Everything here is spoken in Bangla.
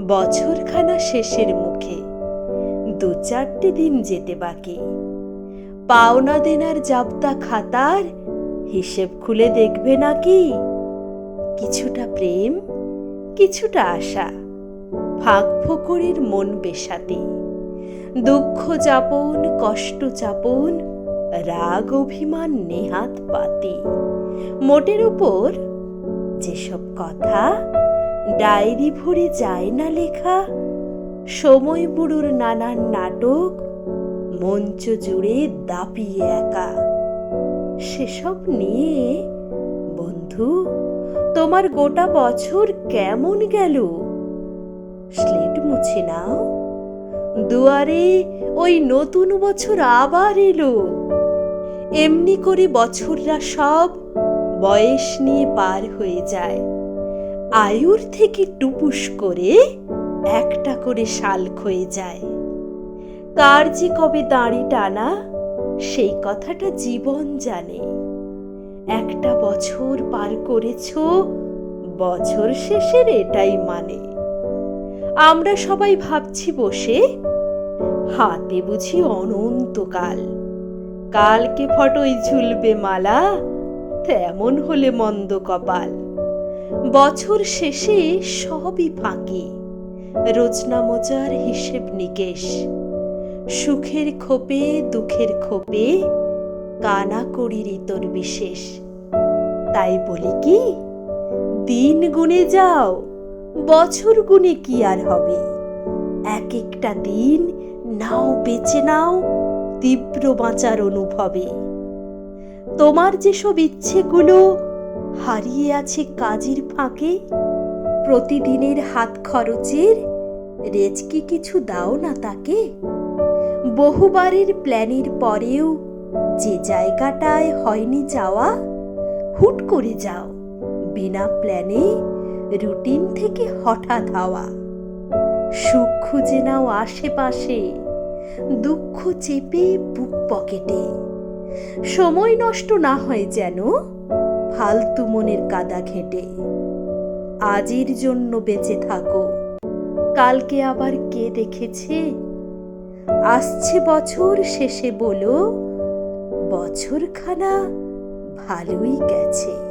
বছরখানা শেষের মুখে। দু চারটে দিন যেতে বাকি। পাওনা দেনার জাবতা খাতার হিসেব খুলে দেখবে নাকি? কিছুটা প্রেম, কিছুটা আশা। ফাঁক ফোকরের মন বেশাতে দুঃখ যাপন, কষ্ট চাপন রাগ অভিমান নেহাত পাতে। মোটের উপর যেসব কথা ডায়েরি ভরে যায় না লেখা। সময় বুড়োর নানান নাটক, মঞ্চ জুড়ে দাপিয়ে একা। সেসব নিয়ে, বন্ধু, তোমার গোটা বছর কেমন গেল? স্লেট মুছে নাও। দুয়ারে ওই নতুন বছর আবার এলো। এমনি করে বছররা সব বয়স নিয়ে পার হয়ে যায়। আয়ুর থেকে টুপুস করে একটা করে শাল ক্ষয়ে যায়। কার যে কবে দাঁড়ি টানা, সেই কথাটা জীবন জানে। একটা বছর পার করেছ, বছর শেষের এটাই মানে। আমরা সবাই ভাবছি বসে, হাতে বুঝি অনন্তকাল। কালকে ফটোই ঝুলবে মালা, তেমন হলে মন্দ কপাল। বছর শেষে সবই ফাঁকি। রোজনা মোজার হিসেব নিকেশ। সুখের খোপে দুঃখের খোপে কানা করি ঋতর বিশেষ। তাই বলি কি, দিন গুনে যাও, বছর গুনে কি আর হবে? এক একটা দিন নাও বেঁচে নাও তীব্র বাঁচার অনুভবে। তোমার যেসব ইচ্ছেগুলো হারিয়ে আছে কাজের ফাঁকে? প্রতিদিনের হাত খরচের রেজকি কিছু দাও না তাকে? বহুবারের প্ল্যানের পরেও যে জায়গাটায় হয়নি যাওয়া, হুট করে যাও, বিনা প্ল্যানে রুটিন থেকে হঠাৎ হওয়া। সুখ খুঁজে নাও আশেপাশে, দুঃখ চেপে বুক পকেটে। সময় নষ্ট না হয় যেন ফালতু মনের কাদা ঘেঁটে। আজের জন্য বেঁচে থাকো। কালকে আবার কে দেখেছে? আসছে বছর শেষে বলো, বছরখানা ভালোই গেছে।